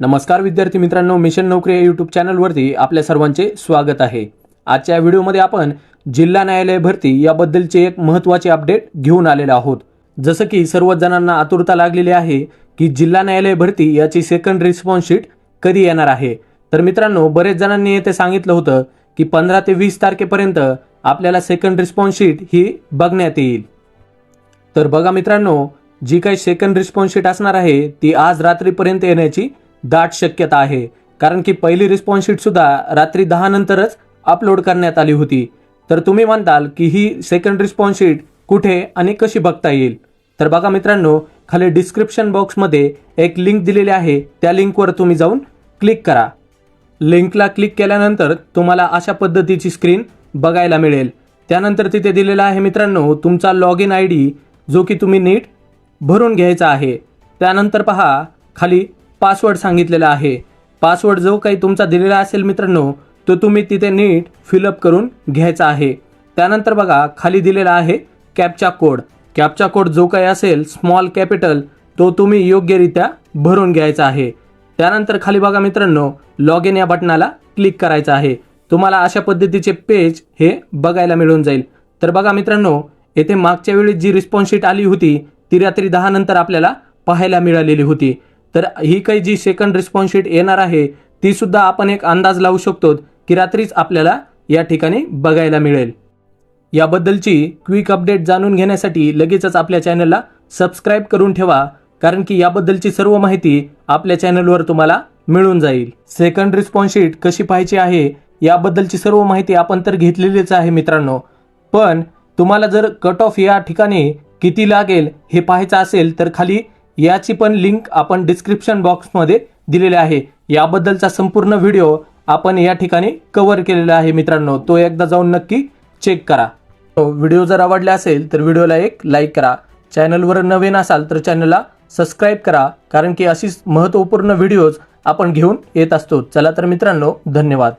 नमस्कार विद्यार्थी मित्रांनो मिशन नोकरी या यूट्यूब चॅनलवरती आपल्या सर्वांचे स्वागत आहे. आजच्या व्हिडिओमध्ये आपण जिल्हा न्यायालय भरती याबद्दलचे एक महत्त्वाचे अपडेट घेऊन आलेलो आहोत. जसं की सर्वच जणांना आतुरता लागलेली आहे की जिल्हा न्यायालय भरती याची सेकंड रिस्पॉन्स शीट कधी येणार आहे. तर मित्रांनो बरेच जणांनी येथे सांगितलं होतं की पंधरा ते वीस तारखेपर्यंत आपल्याला सेकंड रिस्पॉन्स शीट ही बघण्यात येईल. तर बघा मित्रांनो जी काही सेकंड रिस्पॉन्स शीट असणार आहे ती आज रात्रीपर्यंत येण्याची दाट शक्यता आहे. कारण की पहिली रिस्पॉन्स सुद्धा रात्री दहा नंतरच अपलोड करण्यात आली होती. तर तुम्ही म्हणताल की ही सेकंड रिस्पॉन्स शीट कुठे आणि कशी बघता येईल? तर बघा मित्रांनो खाली डिस्क्रिप्शन बॉक्समध्ये एक लिंक दिलेली आहे. त्या लिंकवर तुम्ही जाऊन क्लिक करा. लिंकला क्लिक केल्यानंतर तुम्हाला अशा पद्धतीची स्क्रीन बघायला मिळेल. त्यानंतर तिथे दिलेला आहे मित्रांनो तुमचा लॉग इन आय डी जो की तुम्ही नीट भरून घ्यायचा आहे. त्यानंतर पहा खाली पासवर्ड सांगितलेला आहे. पासवर्ड जो काही तुमचा दिलेला असेल मित्रांनो तो तुम्ही तिथे नीट फिलअप करून घ्यायचा आहे. त्यानंतर बघा खाली दिलेला आहे कॅपचा कोड कॅपचा कोड जो काही असेल स्मॉल कॅपिटल तो तुम्ही योग्यरित्या भरून घ्यायचा आहे. त्यानंतर खाली बघा मित्रांनो लॉग इन या बटनाला क्लिक करायचं आहे. तुम्हाला अशा पद्धतीचे पेज हे बघायला मिळून जाईल. तर बघा मित्रांनो येथे मागच्या वेळी जी रिस्पॉन्स शीट आली होती ती रात्री दहा नंतर आपल्याला पाहायला मिळालेली होती. तर ही काही जी सेकंड रिस्पॉन्स शीट येणार आहे ती सुद्धा आपण एक अंदाज लावू शकतो की रात्रीच आपल्याला या ठिकाणी बघायला मिळेल. याबद्दलची क्विक अपडेट जाणून घेण्यासाठी लगेचच आपल्या चॅनलला सबस्क्राईब करून ठेवा कारण की याबद्दलची सर्व माहिती आपल्या चॅनलवर तुम्हाला मिळून जाईल. सेकंड रिस्पॉन्स शीट कशी पाहायची आहे याबद्दलची सर्व माहिती आपण तर घेतलेलीच आहे मित्रांनो. पण तुम्हाला जर कट ऑफ या ठिकाणी किती लागेल हे पाहायचं असेल तर खाली याची पण लिंक आपण डिस्क्रिप्शन बॉक्समध्ये दिलेली आहे. याबद्दलचा संपूर्ण व्हिडिओ आपण या ठिकाणी कव्हर केलेला आहे मित्रांनो. तो एकदा जाऊन नक्की चेक करा. व्हिडिओ जर आवडला असेल तर व्हिडिओला एक लाईक करा. चॅनलवर नवीन असाल तर चॅनलला सबस्क्राईब करा. कारण की अशीच महत्त्वपूर्ण व्हिडिओज आपण घेऊन येत असतो. चला तर मित्रांनो धन्यवाद.